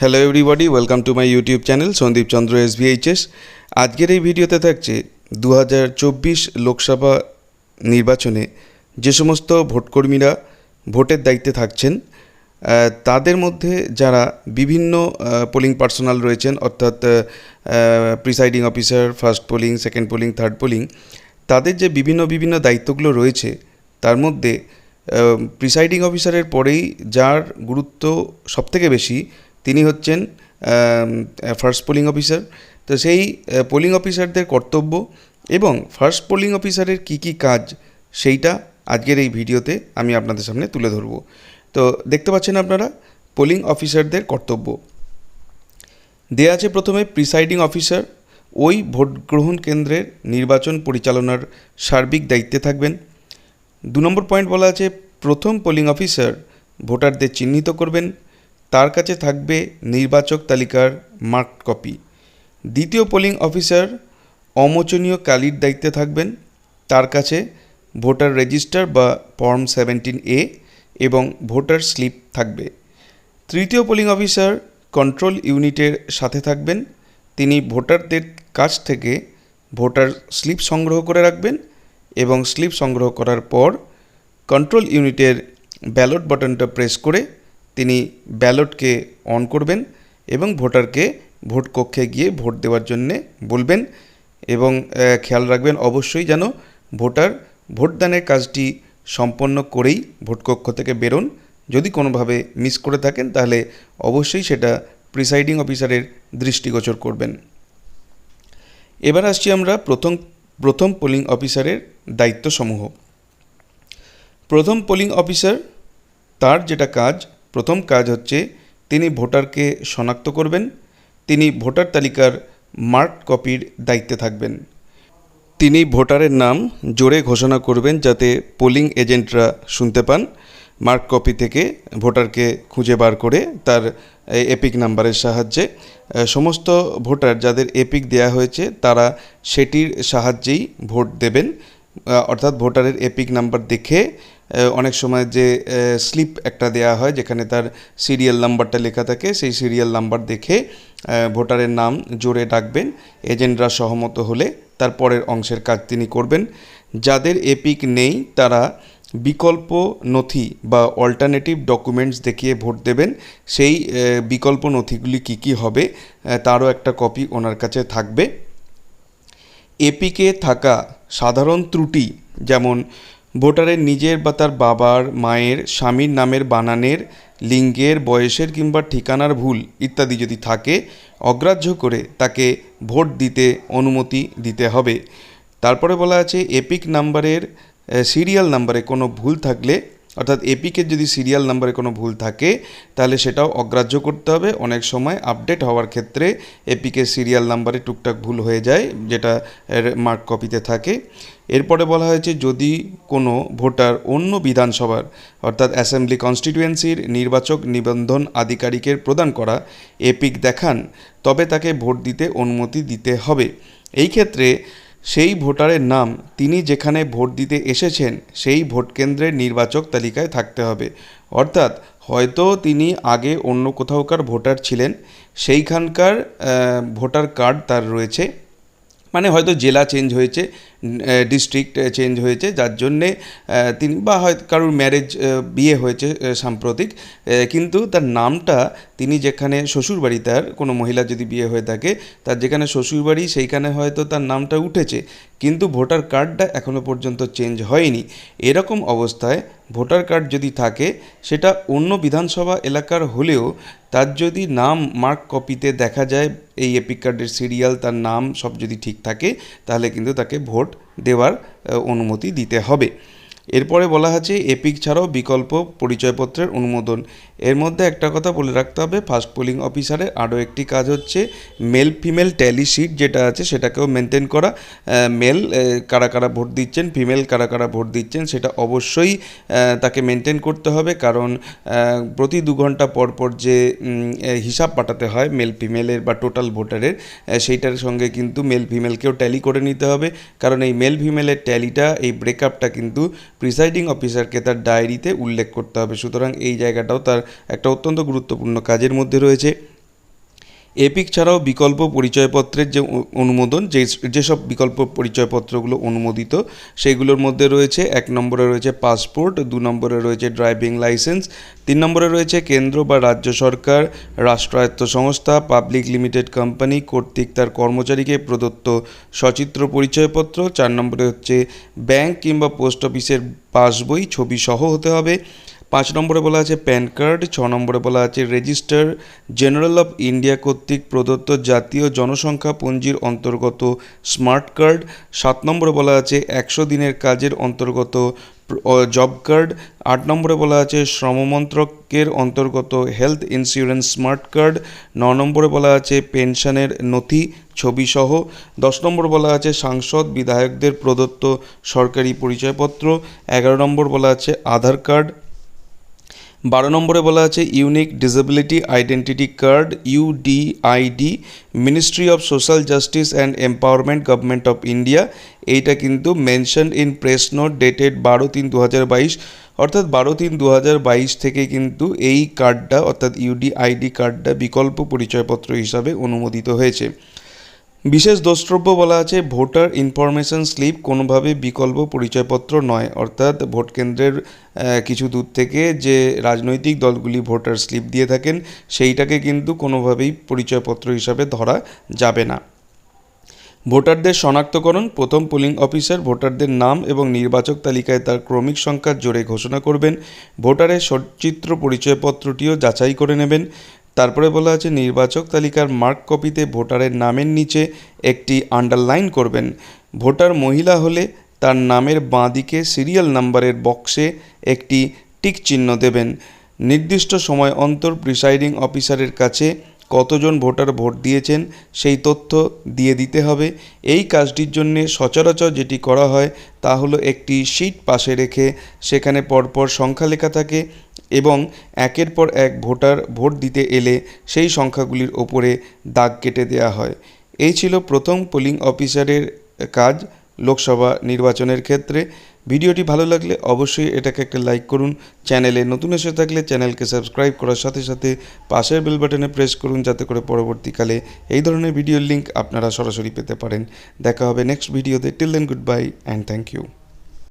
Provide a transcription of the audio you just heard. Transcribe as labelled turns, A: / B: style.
A: Hello everybody welcome to my YouTube channel Sandip Chandra S V আজকের এই ভিডিওতে থাকছে দু হাজার চব্বিশ লোকসভা নির্বাচনে যে সমস্ত ভোটকর্মীরা ভোটের দায়িত্বে থাকছেন তাদের মধ্যে যারা বিভিন্ন পোলিং পার্সোনাল রয়েছেন, অর্থাৎ presiding officer first polling second polling third polling তাদের যে বিভিন্ন বিভিন্ন দায়িত্বগুলো রয়েছে, তার মধ্যে প্রিসাইডিং অফিসারের পরেই যার গুরুত্ব সবথেকে বেশি তিনি হচ্ছেন ফার্স্ট পোলিং অফিসার তো সেই পোলিং অফিসারদের কর্তব্য এবং ফার্স্ট পোলিং অফিসারের কী কী কাজ সেইটা আজকের এই ভিডিওতে আমি আপনাদের সামনে তুলে ধরব। তো দেখতে পাচ্ছেন আপনারা পোলিং অফিসারদের কর্তব্য। দেয়া আছে প্রথমে প্রিসাইডিং অফিসার ওই ভোট গ্রহণ কেন্দ্রের নির্বাচন পরিচালনার সার্বিক দায়িত্বে থাকবেন। দু নম্বর পয়েন্ট বলা আছে, প্রথম পোলিং অফিসার ভোটারদের চিহ্নিত করবেন। তার কাছে থাকবে নির্বাচক তালিকার মার্ক কপি। দ্বিতীয় পোলিং অফিসার অমোচনীয় কালির দায়িত্বে থাকবেন। তার কাছে ভোটার রেজিস্টার বা ফর্ম সেভেন্টিন এ এবং ভোটার স্লিপ থাকবে। তৃতীয় পোলিং অফিসার কন্ট্রোল ইউনিটের সাথে থাকবেন। তিনি ভোটারদের কাছ থেকে ভোটার স্লিপ সংগ্রহ করে রাখবেন এবং স্লিপ সংগ্রহ করার পর কন্ট্রোল ইউনিটের ব্যালট বাটনটা প্রেস করে তিনি ব্যালটকে অন করবেন এবং ভোটারকে ভোট কক্ষে গিয়ে ভোট দেওয়ার জন্যে বলবেন এবং খেয়াল রাখবেন অবশ্যই যেন ভোটার ভোটদানের কাজটি সম্পন্ন করেই ভোটকক্ষ থেকে বেরোন। যদি কোনোভাবে মিস করে থাকেন তাহলে অবশ্যই সেটা প্রিসাইডিং অফিসারের দৃষ্টিগোচর করবেন। এবার আসছি আমরা প্রথম প্রথম পোলিং অফিসারের দায়িত্বসমূহ। প্রথম পোলিং অফিসার তার যেটা কাজ প্রথম কাজ হচ্ছে তিনি ভোটারকে শনাক্ত করবেন, তিনি ভোটার তালিকার মার্ক কপির দায়িত্বে থাকবেন। তিনি ভোটারের নাম জোরে ঘোষণা করবেন যাতে পোলিং এজেন্টরা শুনতে পান। মার্ক কপি থেকে ভোটারকে খুঁজে বার করে তার এপিক নাম্বারের সাহায্যে সমস্ত ভোটার যাদের এপিক দেয়া হয়েছে তারা সেটির সাহায্যেই ভোট দেবেন। অর্থাৎ ভোটারের এপিক নাম্বার দেখে অনেক সময় যে স্লিপ একটা দেয়া হয় যেখানে তার সিরিয়াল নাম্বারটা লেখা থাকে, সেই সিরিয়াল নাম্বার দেখে ভোটারের নাম জোরে ডাকবেন, এজেন্টরা সহমত হলে তার পরের অংশের কাজ তিনি করবেন। যাদের এপিক নেই, তারা বিকল্প নথি বা অল্টারনেটিভ ডকুমেন্টস দেখিয়ে ভোট দেবেন। সেই বিকল্প নথিগুলি কী কী হবে তারও একটা কপি ওনার কাছে থাকবে। এপিকে থাকা সাধারণ ত্রুটি যেমন ভোটারের নিজের বা তার বাবার, মায়ের, স্বামীর নামের বানানের, লিঙ্গের, বয়সের কিংবা ঠিকানার ভুল ইত্যাদি যদি থাকে, অগ্রাহ্য করে তাকে ভোট দিতে অনুমতি দিতে হবে। তারপরে বলা আছে, এপিক নাম্বারের সিরিয়াল নাম্বারে কোনো ভুল থাকলে অর্থাৎ এপিকের যদি সিরিয়াল নাম্বারে কোনো ভুল থাকে, তাহলে সেটাও অগ্রাহ্য করতে হবে। অনেক সময় আপডেট হওয়ার ক্ষেত্রে এপিকের সিরিয়াল নাম্বারে টুকটাক ভুল হয়ে যায়, যেটা মার্ক কপিতে থাকে। এরপরে বলা হয়েছে, যদি কোনো ভোটার অন্য বিধানসভার, অর্থাৎ অ্যাসেম্বলি কনস্টিটিউয়েন্সির নির্বাচক নিবন্ধন আধিকারিকের প্রদান করা এপিক দেখান, তবে তাকে ভোট দিতে অনুমতি দিতে হবে। এই ক্ষেত্রে সেই ভোটারের নাম তিনি যেখানে ভোট দিতে এসেছেন, সেই ভোট কেন্দ্রের নির্বাচক তালিকায় থাকতে হবে। অর্থাৎ হয়তো তিনি আগে অন্য কোথাওকার ভোটার ছিলেন, সেইখানকার ভোটার কার্ড তার রয়েছে। মানে হয়তো জেলা চেঞ্জ হয়েছে ডিস্ট্রিক্ট চেঞ্জ হয়েছে। যার জন্যে তিনি বা হয়তো কারোর ম্যারেজ বিয়ে হয়েছে সাম্প্রতিক কিন্তু তার নামটা তিনি যেখানে শ্বশুরবাড়ি, তার কোনো মহিলা যদি বিয়ে হয়ে থাকে, তার যেখানে শ্বশুরবাড়ি, সেইখানে হয়তো তার নামটা উঠেছে। কিন্তু ভোটার কার্ডটা এখনও পর্যন্ত চেঞ্জ হয়নি। এরকম অবস্থায় ভোটার কার্ড যদি থাকে, সেটা অন্য বিধানসভা এলাকার হলেও তার যদি নাম মার্ক কপিতে দেখা যায়, এই এপিক কার্ডের সিরিয়াল তার নাম সব যদি ঠিক থাকে, তাহলে কিন্তু তাকে ভোট দেওয়ার অনুমতি দিতে হবে। এরপরে বলা আছে এপিক ছাড়াও বিকল্প পরিচয়পত্রের অনুমোদন এর মধ্যে একটা কথা বলে রাখতে হবে ফার্স্ট পোলিং অফিসারের আরও একটি কাজ হচ্ছে মেল ফিমেল ট্যালি শিট যেটা আছে সেটাকেও মেনটেন করা। মেল কারা কারা ভোট দিচ্ছেন ফিমেল কারা কারা ভোট দিচ্ছেন সেটা অবশ্যই তাকে মেনটেন করতে হবে। কারণ প্রতি দু ঘণ্টা পর পর যে হিসাব পাঠাতে হয় মেল ফিমেলের বা টোটাল ভোটারের সেইটার সঙ্গে কিন্তু মেল ফিমেলকেও ট্যালি করে নিতে হবে। কারণ এই মেল ফিমেলের ট্যালিটা এই ব্রেকআপটা কিন্তু প্রিসাইডিং অফিসারকে তার ডায়েরিতে উল্লেখ করতে হবে। সুতরাং এই জায়গাটাও তার একটা অত্যন্ত গুরুত্বপূর্ণ কাজের মধ্যে রয়েছে। এপিক ছাড়াও বিকল্প পরিচয়পত্রের যে অনুমোদন, যে যেসব বিকল্প পরিচয়পত্রগুলো অনুমোদিত, সেগুলোর মধ্যে রয়েছে, এক নম্বরে রয়েছে পাসপোর্ট, দু নম্বরে রয়েছে ড্রাইভিং লাইসেন্স, তিন নম্বরে রয়েছে কেন্দ্র বা রাজ্য সরকার, রাষ্ট্রায়ত্ত সংস্থা, পাবলিক লিমিটেড কোম্পানি কর্তৃক তার কর্মচারীকে প্রদত্ত সচিত্র পরিচয়পত্র, চার নম্বরে হচ্ছে ব্যাংক কিংবা পোস্ট অফিসের পাসবই ছবি সহ হতে হবে। পাঁচ নম্বরে বলা আছে প্যান কার্ড, ছ নম্বরে বলা আছে রেজিস্টার জেনারেল অফ ইন্ডিয়া কর্তৃক প্রদত্ত জাতীয় জনসংখ্যা পঞ্জির অন্তর্গত স্মার্ট কার্ড, সাত নম্বরে বলা আছে একশো দিনের কাজের অন্তর্গত জব কার্ড, আট নম্বরে বলা আছে শ্রমমন্ত্রকের অন্তর্গত হেলথ ইন্স্যুরেন্স স্মার্ট কার্ড, ন নম্বরে বলা আছে পেনশনের নথি ছবি সহ দশ নম্বর বলা আছে সাংসদ বিধায়কদের প্রদত্ত সরকারি পরিচয়পত্র, এগারো নম্বর বলা আছে আধার কার্ড বারো নম্বরে বলা আছে, unique disability identity card UDID ministry of social justice and empowerment government of India. এইটা কিন্তু mention in press note dated বারো তিন দু হাজার বাইশ। অর্থাৎ বারো তিন দু হাজার বাইশ থেকে কিন্তু এই কার্ডটা, অর্থাৎ ইউডিআইডি কার্ডটা বিকল্প পরিচয়পত্র হিসাবে অনুমোদিত হয়েছে। বিশেষ দ্রষ্টব্য বলা আছে, ভোটার ইনফরমেশন স্লিপ কোনোভাবে বিকল্প পরিচয়পত্র নয়। অর্থাৎ ভোট কেন্দ্রের কিছু দূর থেকে যে রাজনৈতিক দলগুলি ভোটার স্লিপ দিয়ে থাকেন, সেইটাকে কিন্তু কোনোভাবেই পরিচয়পত্র হিসাবে ধরা যাবে না। ভোটারদের শনাক্তকরণ, প্রথম পোলিং অফিসার ভোটারদের নাম এবং নির্বাচক তালিকায় তার ক্রমিক সংখ্যার জোরে ঘোষণা করবেন। ভোটারের সচিত্র পরিচয়পত্রটিও যাচাই করে নেবেন। তারপরে বলা আছে, নির্বাচক তালিকার মার্ক কপিতে ভোটারের নামের নিচে একটি আন্ডারলাইন করবেন। ভোটার মহিলা হলে তার নামের বাঁদিকে সিরিয়াল নাম্বারের বক্সে একটি টিক চিহ্ন দেবেন। নির্দিষ্ট সময় অন্তর প্রিসাইডিং অফিসারের কাছে কতজন ভোটার ভোট দিয়েছেন সেই তথ্য দিয়ে দিতে হবে। এই কাজটির জন্য সচরাচর যেটি করা হয় তা হলো একটি শিট পাশে রেখে সেখানে পরপর সংখ্যা লেখা থাকে। এবং একের পর এক ভোটার ভোট দিতে এলে সেই সংখ্যাগুলির ওপরে দাগ কেটে দেওয়া হয়। এই ছিল প্রথম পোলিং অফিসারের কাজ লোকসভা নির্বাচনের ক্ষেত্রে। ভিডিওটি ভালো লাগলে অবশ্যই এটাকে একটা লাইক করুন। চ্যানেলে নতুন এসে থাকলে চ্যানেলকে সাবস্ক্রাইব করার সাথে সাথে পাশের বেল বাটনে প্রেস করুন যাতে করে পরবর্তীকালে এই ধরনের ভিডিওর লিঙ্ক আপনারা সরাসরি পেতে পারেন। দেখা হবে নেক্সট ভিডিওতে till then good bye and thank you